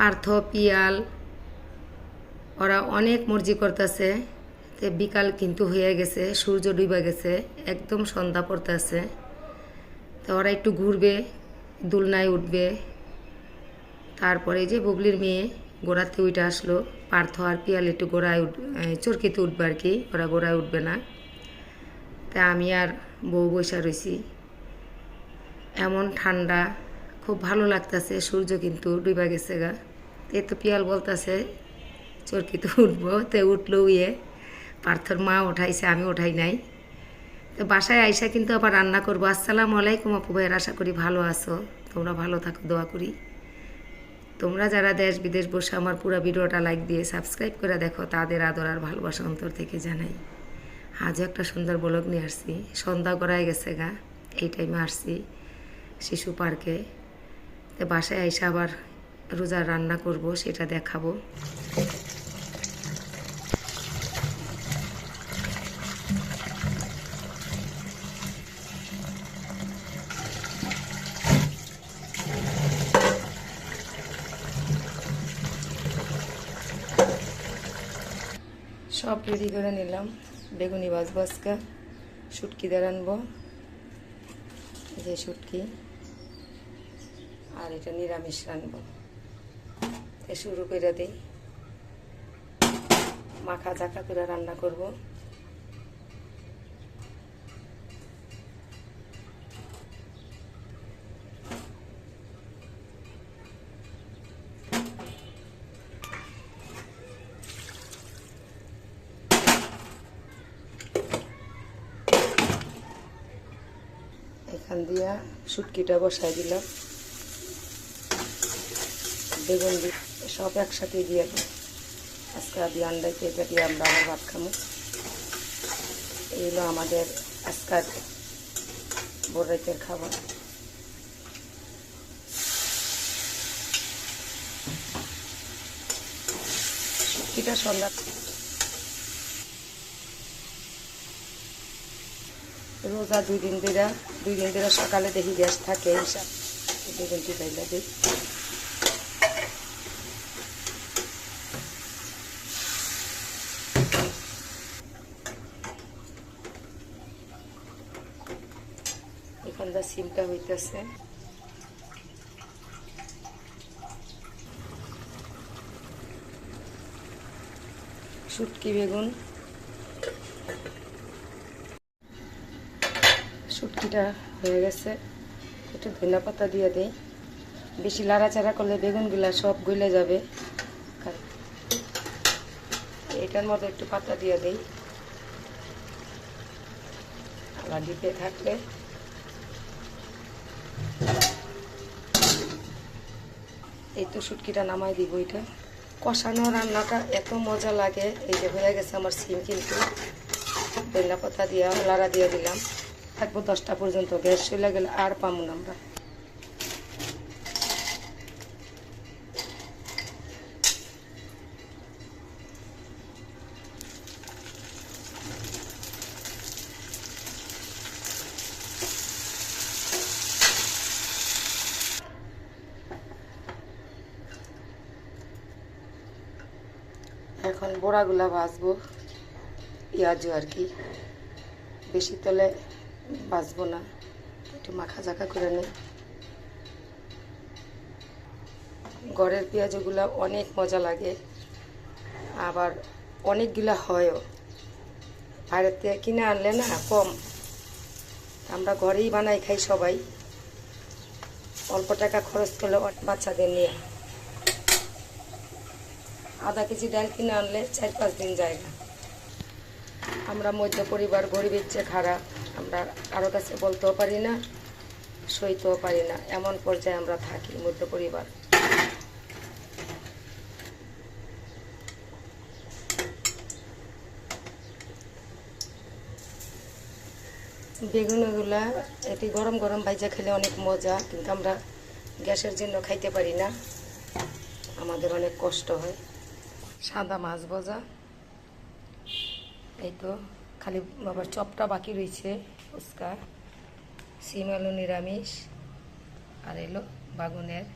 পার্থ, পিয়াল, ওরা অনেক মর্জি করতেছে। তে বিকাল কিন্তু হয়ে গেছে, সূর্য ডুবে গেছে, একদম সন্ধ্যা পড়তেছে। তো ওরা একটু ঘুরবে, দুলনায় উঠবে। তারপরে যে বুবলির মেয়ে গোড়াতে উঠে আসলো, পার্থ আর পিয়াল একটু গোড়ায় উঠ চরকিতে উঠবে আর কি, ওরা গোড়ায় উঠবে না। তা আমি আর বউ বৈশা রয়েছি এমন ঠান্ডা, খুব ভালো লাগতেছে, সূর্য কিন্তু ডুবা গেছে গা। এই তো পিয়াল বলতেছে চরকিতে উঠবো? তো উঠল ইয়ে পার্থর মা ওঠাইছে আমি ওঠাই নাই। তো বাসায় আইসা কিন্তু আবার রান্না করব। আসসালামু আলাইকুম আপু ভাইয়ের, আশা করি ভালো আছো। তোমরা ভালো থাকো, দোয়া করি। তোমরা যারা দেশ বিদেশ বসে আমার পুরো ভিডিওটা লাইক দিয়ে সাবস্ক্রাইব করে দেখো, তাদের আদর আর ভালোবাসা অন্তর থেকে জানাই। আজও একটা সুন্দর ব্লগ নিয়ে আসছি। সন্ধ্যা গড়ায় গেছে গা, এই টাইমে আসছি শিশু পার্কে তো বাসায় আইসা আবার রোজা রান্না করব, সেটা দেখাবো। সব রেডি করে নিলাম। বেগুনি বাজবো আজকে শুটকি দিয়ে রানবো। যে শুটকি। আর এটা নিরামিষ রানবো। শুরু করে দিই। মাখা জাকা করে রান্না করব। এখান দিয়া শুটকিটা বসাই দিলাম। বেগুন দি সব একসাথে দিয়ে দিই। আজকে আদি আন্ডাই পেঁপে দিয়ে আমরা আবার ভাত খামো এই হলো আমাদের আজকাল বড়াইতের খাবার। শুটকিটা সন্ধ্যা। রোজা দুই দিন দিরা দুই দিন দিরা সকালে দেখি গ্যাস থাকে হিসাব বেগুন টিপাইলা দিই? যা সিমটা হইতেছে। শুটকি বেগুন। শুটকিটা হয়ে গেছে। একটু ধনিয়া পাতা দিয়ে দিই। বেশি লাড়াচাড়া করলে বেগুনগুলা সব গলে যাবে। এটার মধ্যে একটু পাতা দিয়ে দিই। আবার ডিপে থাকলে এই তো শুটকিটা নামাই দিব এটা। কষানো রান্নাটা এত মজা লাগে। এই যে হয়ে গেছে আমার সিম কিন্তু। বেলা পাতা দিয়া, লাড়া দিয়ে দিলাম। থাকব দশটা পর্যন্ত, গ্যাস চলে গেলে আর পাবো না আমরা। এখন বড়াগুলা ভাজবো, পেঁয়াজও আর কি। বেশি তলে ভাজবো না, একটু মাখা জাখা করে নিই। গড়ের পেঁয়াজগুলো অনেক মজা লাগে, আবার অনেকগুলা হয়ও। বাইরের থেকে কিনে আনলে না কম। আমরা ঘরেই বানাই খাই সবাই। অল্প টাকা খরচ করলে বাচ্চাদের নিয়ে। আধা কেজি ডাল কিনে আনলে চার পাঁচ দিন যায় না আমরা মধ্য পরিবার গরিবের চেয়ে খারাপ আমরা কারও কাছে বলতেও পারি না, সইতেও পারি না। এমন পর্যায়ে আমরা থাকি মধ্য পরিবার। বেগুনগুলা এটি গরম গরম ভাইজা খেলে অনেক মজা, কিন্তু আমরা গ্যাসের জন্য খাইতে পারি না। আমাদের অনেক কষ্ট হয়। সাদা মাছ ভজা। এই তো খালি বাবার চপটা বাকি রয়েছে ফুচকা, সিম আলু নিরামিষ, আর এলো বাগুনের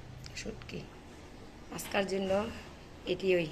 শুটকি। আজকার জন্য এটি ওই।